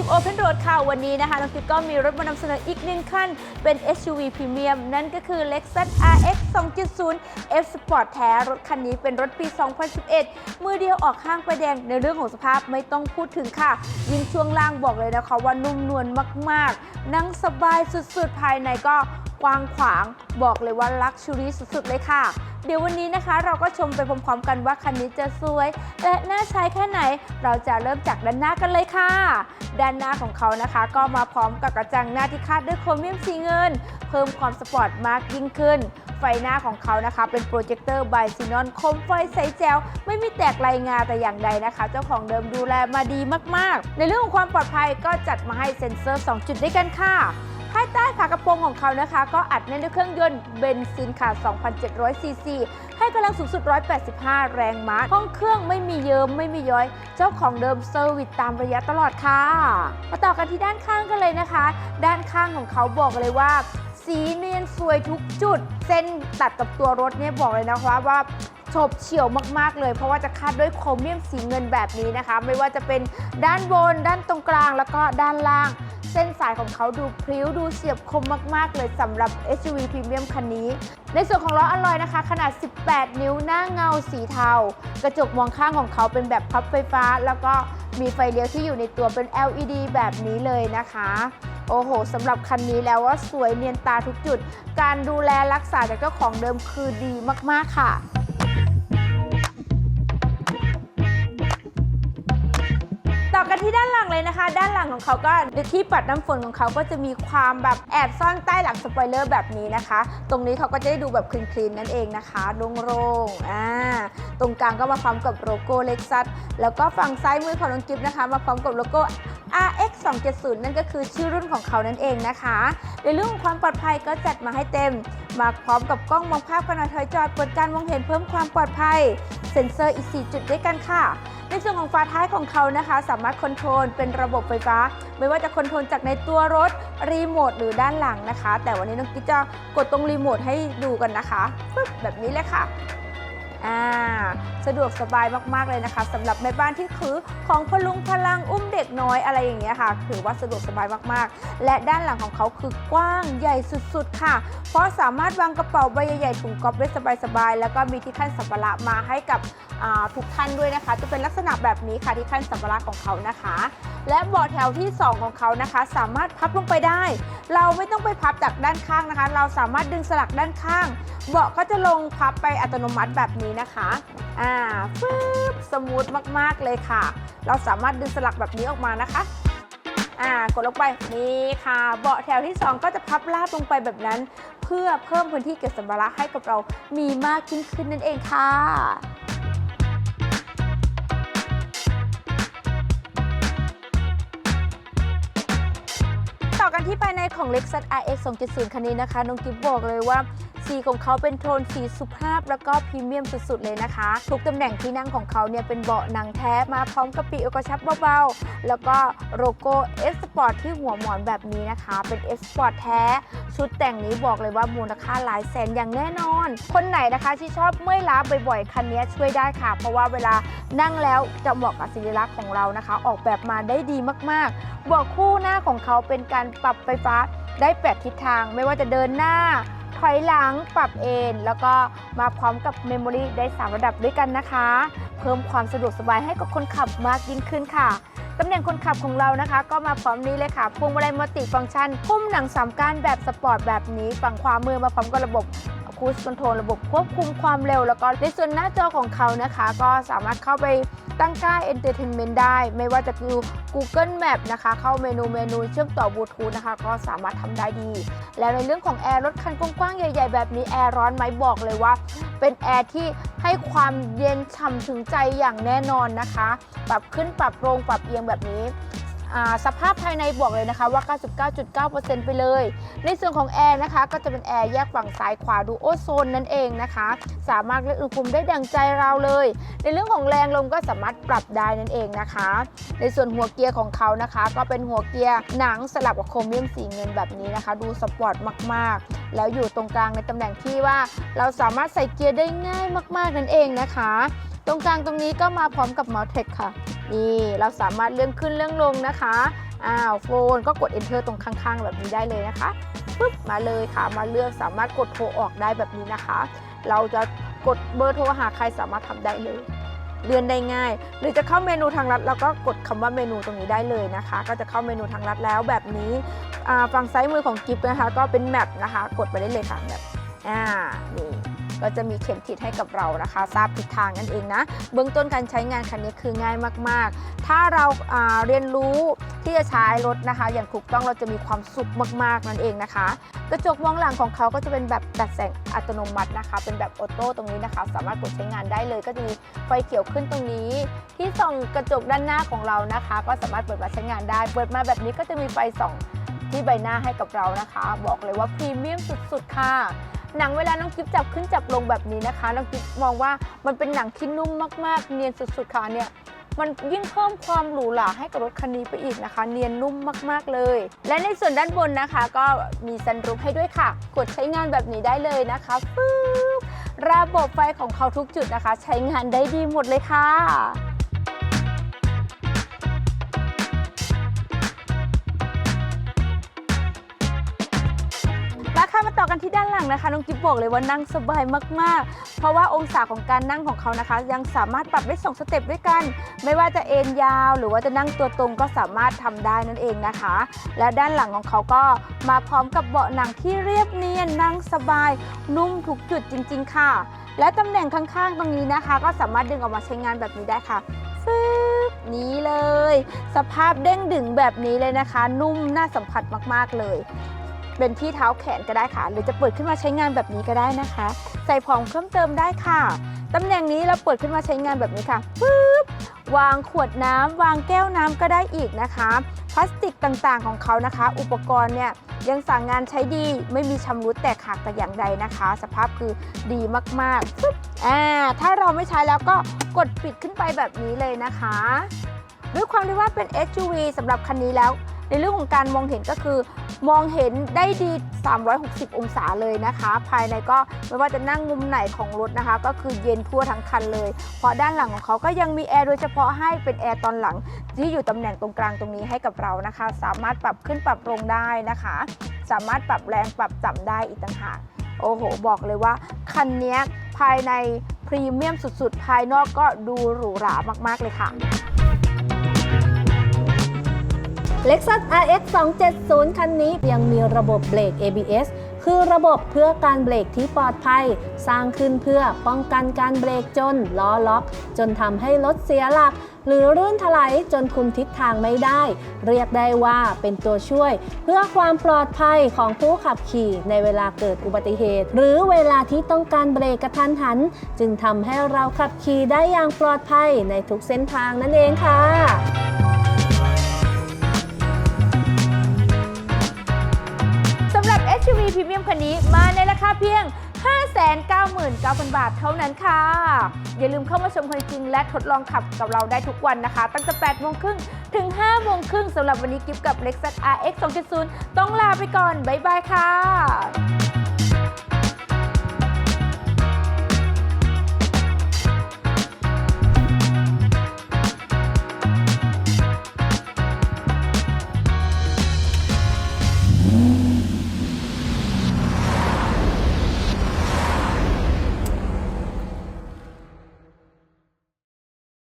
กิฟโอเพนโรดค่ะวันนี้นะคะน้องกิฟก็มีรถมานำเสนออีกหนึ่งคันเป็น SUV พรีเมียมนั่นก็คือ Lexus RX 2.0 F Sport แท้ รถคันนี้เป็นรถปี 2011 มือเดียวออกข้างไปแดงในเรื่องของสภาพไม่ต้องพูดถึงค่ะ ยิ่งช่วงล่างบอกเลยนะคะว่านุ่มนวลมากๆ นั่งสบายสุดๆ ภายในก็กว้างขวาง บอกเลยว่าลักชัวรี่สุดๆ เลยค่ะ เดี๋ยววันนี้นะคะ เราก็ชมไปพร้อมๆกันว่าคันนี้จะสวย และน่าใช้แค่ไหน เราจะเริ่มจากด้านหน้ากันเลยค่ะ ด้านหน้าของเขานะคะ ก็มาพร้อมกับกระจังหน้าที่คาดด้วยโครเมียมสีเงิน เพิ่มความสปอร์ตมากยิ่งขึ้นไฟหน้าของเขานะคะ เป็นโปรเจคเตอร์บายซีนอนคมไฟใสแจ๋วไม่มีแตกลายงาแต่อย่างใดนะคะ เจ้าของเดิมดูแลมาดีมากๆ ในเรื่องของความปลอดภัยก็จัดมาให้เซ็นเซอร์ 2 จุดด้วยกันค่ะ ภายใต้ฝากระโปรงของเขานะคะ ก็อัดแน่นด้วยเครื่องยนต์เบนซินค่ะ 2,700 ซีซี ให้กำลังสูงสุด 185 แรงม้า ห้องเครื่องไม่มีเยิม้มไม่มีย้อย เจ้าของเดิมเซอร์วิสตามระยะตลอดค่ะ มาต่อกันที่ด้านข้างกันเลยนะคะ ด้านข้างของเขาบอกเลยว่าสีเนียนสวยทุกจุด เส้นตัดกับตัวรถเนี่ยบอกเลยนะคะว่าฉบเฉี่ยวมากๆเลย เพราะว่าจะคาดด้วยโครเมียมสีเงินแบบนี้นะคะ ไม่ว่าจะเป็นด้านบน ด้านตรงกลางแล้วก็ด้านล่าง ส้นสายของเขาดูพริ้วดูเฉียบคมมาก ๆ เลยสำหรับ SUV พรีเมียมคันนี้ ในส่วนของล้ออลลอยนะคะ ขนาด 18 นิ้วหน้าเงาสีเทา กระจกมองข้างของเขาเป็นแบบพับไฟฟ้า แล้วก็มีไฟเลี้ยวที่อยู่ในตัวเป็น LED แบบนี้เลยนะคะ โอ้โหสำหรับคันนี้แล้วว่าสวยเนียนตาทุกจุด การดูแลรักษาจากเจ้าของเดิมคือดีมาก ๆ ค่ะ ต่อกันที่ด้านหลังเลยนะคะ ด้านหลังของเขาก็ที่ปัดน้ำฝนของเขาก็จะมีความแบบแอบซ่อนใต้หลังสปอยเลอร์แบบนี้นะคะ ตรงนี้เขาก็จะได้ดูแบบคลีนๆนั่นเองนะคะโล่งๆอ่าตรงกลางก็มาพร้อมกับโลโก้เล็กซัสแล้วก็ฝั่งซ้ายมือของน้องกิฟนะคะ มาพร้อมกับโลโก้ RX 270นั่นก็คือชื่อรุ่นของเขานั่นเองนะคะ ในเรื่องของความปลอดภัยก็จัดมาให้เต็มมาพร้อมกับกล้องมองภาพขณะถอยจอดเปิดการมองเห็นเพิ่มความปลอดภัย เซ็นเซอร์อีก 4 จุดด้วยกันค่ะ ในส่วนของฝาท้ายของเขานะคะ สามารถคอนโทรลเป็นระบบไฟฟ้า ไม่ว่าจะคอนโทรลจากในตัวรถรีโมทหรือด้านหลังนะคะ แต่วันนี้น้องกิ๊กจะกดตรงรีโมทให้ดูกันนะคะปึ๊บแบบนี้เลยค่ะ อ่าสะดวกสบายมากๆเลยนะคะสำหรับแม่บ้านที่คือของพลุงพลังอุ้มเด็กน้อยอะไรอย่างเงี้ยค่ะ ถือว่าสะดวกสบายมากๆ และด้านหลังของเขาคือกว้างใหญ่สุดๆค่ะ เพราะสามารถวางกระเป๋าใบใหญ่ๆถุงก๊อฟได้สบายๆ แล้วก็มีที่ขั้นสัมภาระมาให้กับทุกท่านด้วยนะคะ จะเป็นลักษณะแบบนี้ค่ะที่ขั้นสัมภาระของเขานะคะ และเบาะแถวที่ 2 ของเขานะคะ สามารถพับลงไปได้ เราไม่ต้องไปพับจากด้านข้างนะคะ เราสามารถดึงสลักด้านข้าง เบาะก็จะลงพับไปอัตโนมัติแบบนี้นะคะอ่าฟืบสมูทมากๆเลยค่ะ เราสามารถดึงสลักแบบนี้ออกมานะคะอ่ากดลงไปนี่ค่ะ เบาะแถวที่ 2 ก็จะพับลาดลงไปแบบนั้น เพื่อเพิ่มพื้นที่เก็บสัมภาระให้กับเรามีมากขึ้นนั่นเองค่ะต่อกันที่ภายในของ Lexus RX 270 คันนี้นะคะ น้องกิฟบอกเลยว่า สีของเขาเป็นโทนสีสุภาพแล้วก็พรีเมียมสุดๆเลยนะคะ ทุกตำแหน่งที่นั่งของเขาเนี่ยเป็นเบาะหนังแท้มาพร้อมกับปีกกระชับเบาๆ แล้วก็โลโก้ S Sport ที่หัวหมอนแบบนี้นะคะ เป็น S Sport แท้ ชุดแต่งนี้บอกเลยว่ามูลค่าหลายแสนอย่างแน่นอน คนไหนนะคะที่ชอบเมื่อยล้าบ่อยๆ คันนี้ช่วยได้ค่ะ เพราะว่าเวลานั่งแล้วจะเหมาะกับสิริลักษณ์ของเรานะคะ ออกแบบมาได้ดีมากๆเบาะคู่หน้าของเขาเป็นการปรับไฟฟ้าได้แปดทิศทาง ไม่ว่าจะเดินหน้า ถอยหลังปรับเอนแล้วก็มาพร้อมกับเมมโมรีได้ 3 ระดับด้วยกันนะคะ เพิ่มความสะดวกสบายให้กับคนขับมากยิ่งขึ้นค่ะตำแหน่งคนขับของเรานะคะ ก็มาพร้อมนี้เลยค่ะพวงมาลัยมัลติฟังก์ชัน พุ่มหนังสามก้านแบบสปอร์ตแบบนี้ ฝั่งขวามือมาพร้อมกับระบบ คูสคอนโทรลระบบควบคุมความเร็ว แล้วก็ในส่วนหน้าจอของเขานะคะ ก็สามารถเข้าไปตั้งค่า Entertainment ได้ ไม่ว่าจะคือ Google Map นะคะ เข้าเมนูเมนูเชื่อมต่อบลูทูธนะคะ ก็สามารถทำได้ดี แล้วในเรื่องของแอร์รถคันกว้างๆ ใหญ่ ๆ แบบนี้ แอร์ร้อนไหมบอกเลยว่า เป็นแอร์ที่ให้ความเย็นฉ่ำถึงใจอย่างแน่นอนนะคะ ปรับขึ้นปรับลงปรับเอียงแบบนี้ สภาพภายในบอกเลยนะคะว่า 99.9%ไปเลย ในส่วนของแอร์นะคะก็จะเป็นแอร์แยกฝั่งซ้ายขวาดูโอโซนนั่นเองนะคะ สามารถเลือกอุณหภูมิได้ดังใจเราเลย ในเรื่องของแรงลมก็สามารถปรับได้นั่นเองนะคะ ในส่วนหัวเกียร์ของเขานะคะ ก็เป็นหัวเกียร์หนังสลับกับโครเมียมสีเงินแบบนี้นะคะ ดูสปอร์ตมากๆ แล้วอยู่ตรงกลางในตำแหน่งที่ว่าเราสามารถใส่เกียร์ได้ง่ายมาก ๆนั่นเองนะคะ ตรงกลางตรงนี้ก็มาพร้อมกับ m o u t e c ค่ะ นี่เราสามารถเลื่อนขึ้นเลื่อนลงนะคะอ้าวโฟนก็กด enter ตรงข้างๆ แบบนี้ได้เลยนะคะปึ๊บมาเลยค่ะมาเลือกสามารถกดโทรออกได้แบบนี้นะคะ เราจะกดเบอร์โทรหาใครสามารถทำได้เลยเลื่อนได้ง่าย หรือจะเข้าเมนูทางลัดเราก็กดคำว่าเมนูตรงนี้ได้เลยนะคะ ก็จะเข้าเมนูทางลัดแล้วแบบนี้ฝั่งซ้ายมือของกิฟต์นะคะ ก็เป็นแมปนะคะ กดไปได้เลยค่ะแมปอ่านี่ ก็จะมีเข็มทิศให้กับเรานะคะ ทราบทิศทางนั่นเองนะเบื้องต้นการใช้งานคันนี้คือง่ายมาก ๆ ถ้าเราอ่าเรียนรู้ที่จะใช้รถนะคะ อย่างถูกต้องเราจะมีความสุขมาก ๆ นั่นเองนะคะ กระจกมองหลังของเขาก็จะเป็นแบบตัดแสงอัตโนมัตินะคะ เป็นแบบออโต้ตรงนี้นะคะ สามารถกดใช้งานได้เลย ก็จะมีไฟเขียวขึ้นตรงนี้ ที่ส่องกระจกด้านหน้าของเรานะคะ ก็สามารถเปิดมาใช้งานได้ เปิดมาแบบนี้ก็จะมีไฟส่องที่ใบหน้าให้กับเรานะคะ บอกเลยว่าพรีเมียมสุด ๆ ค่ะ หนังเวลาน้องกิฟจับขึ้นจับลงแบบนี้นะคะ น้องกิฟมองว่ามันเป็นหนังที่นุ่มมากๆ เนียนสุดๆค่ะเนี่ยมันยิ่งเพิ่มความหรูหราให้กับรถคันนี้ไปอีกนะคะ เนียนนุ่มมากๆเลย และในส่วนด้านบนนะคะ ก็มีซันรูฟให้ด้วยค่ะ กดใช้งานแบบนี้ได้เลยนะคะปึ๊บระบบไฟของเขาทุกจุดนะคะ ใช้งานได้ดีหมดเลยค่ะ ที่ด้านหลังนะคะน้องกิ๊บบอกเลยว่านั่งสบายมากๆ เพราะว่าองศาของการนั่งของเขานะคะ ยังสามารถปรับได้2สเต็ปด้วยกัน ไม่ว่าจะเอนยาว หรือว่าจะนั่งตัวตรงก็สามารถทำได้นั่นเองนะคะ และด้านหลังของเขาก็มาพร้อมกับเบาะหนังที่เรียบเนียนนั่งสบาย นุ่มทุกจุดจริง ๆ ค่ะ และตำแหน่งข้างๆตรงนี้นะคะ ก็สามารถดึงออกมาใช้งานแบบนี้ได้ค่ะฟึบนี้เลย สภาพเด้งดึงแบบนี้เลยนะคะ นุ่มน่าสัมผัสมากๆเลย เป็นที่เท้าแขนก็ได้ค่ะ หรือจะเปิดขึ้นมาใช้งานแบบนี้ก็ได้นะคะ ใส่ของเพิ่มเติมได้ค่ะตำแหน่งนี้เราเปิดขึ้นมาใช้งานแบบนี้ค่ะปึ๊บวางขวดน้ำวางแก้วน้ำก็ได้อีกนะคะ พลาสติกต่างๆของเขานะคะ อุปกรณ์เนี่ยยังสั่งงานใช้ดีไม่มีชำรุดแตกหักแต่อย่างใดนะคะ สภาพคือดีมากๆปึ๊บอ่าถ้าเราไม่ใช้แล้วก็กดปิดขึ้นไปแบบนี้เลยนะคะ ด้วยความที่ว่าเป็น SUV สำหรับคันนี้แล้ว ในเรื่องของการมองเห็นก็คือ มองเห็นได้ดี 360 องศาเลยนะคะ ภายในก็ไม่ว่าจะนั่งมุมไหนของรถนะคะ ก็คือเย็นทั่วทั้งคันเลย เพราะด้านหลังของเขาก็ยังมีแอร์โดยเฉพาะให้เป็นแอร์ตอนหลัง ที่อยู่ตำแหน่งตรงกลางตรงนี้ให้กับเรานะคะ สามารถปรับขึ้นปรับลงได้นะคะ สามารถปรับแรงปรับต่ำได้อีกต่างหากโอ้โห บอกเลยว่า คันนี้ภายในพรีเมียมสุดๆ ภายนอกก็ดูหรูหรามากๆเลยค่ะ Lexus RX 270 คันนี้ยังมีระบบเบรก ABS คือระบบเพื่อการเบรกที่ปลอดภัย สร้างขึ้นเพื่อป้องกันการเบรกจนล้อล็อก จนทำให้รถเสียหลัก หรือรื่นถลายจนคุมทิศทางไม่ได้ เรียกได้ว่าเป็นตัวช่วย เพื่อความปลอดภัยของผู้ขับขี่ในเวลาเกิดอุบัติเหตุ หรือเวลาที่ต้องการเบรกกระทันหัน จึงทำให้เราขับขี่ได้อย่างปลอดภัยในทุกเส้นทางนั่นเองค่ะ พรีเมียมคันนี้มาในราคาเพียง 599,000 บาทเท่านั้นค่ะ อย่าลืมเข้ามาชมคันจริง และทดลองขับกับเราได้ทุกวันนะคะ ตั้งแต่8โมงครึ่งถึง5โมงครึ่งสำหรับวันนี้กิฟกับ Lexus RX 2.0 ต้องลาไปก่อน บ๊ายบายค่ะ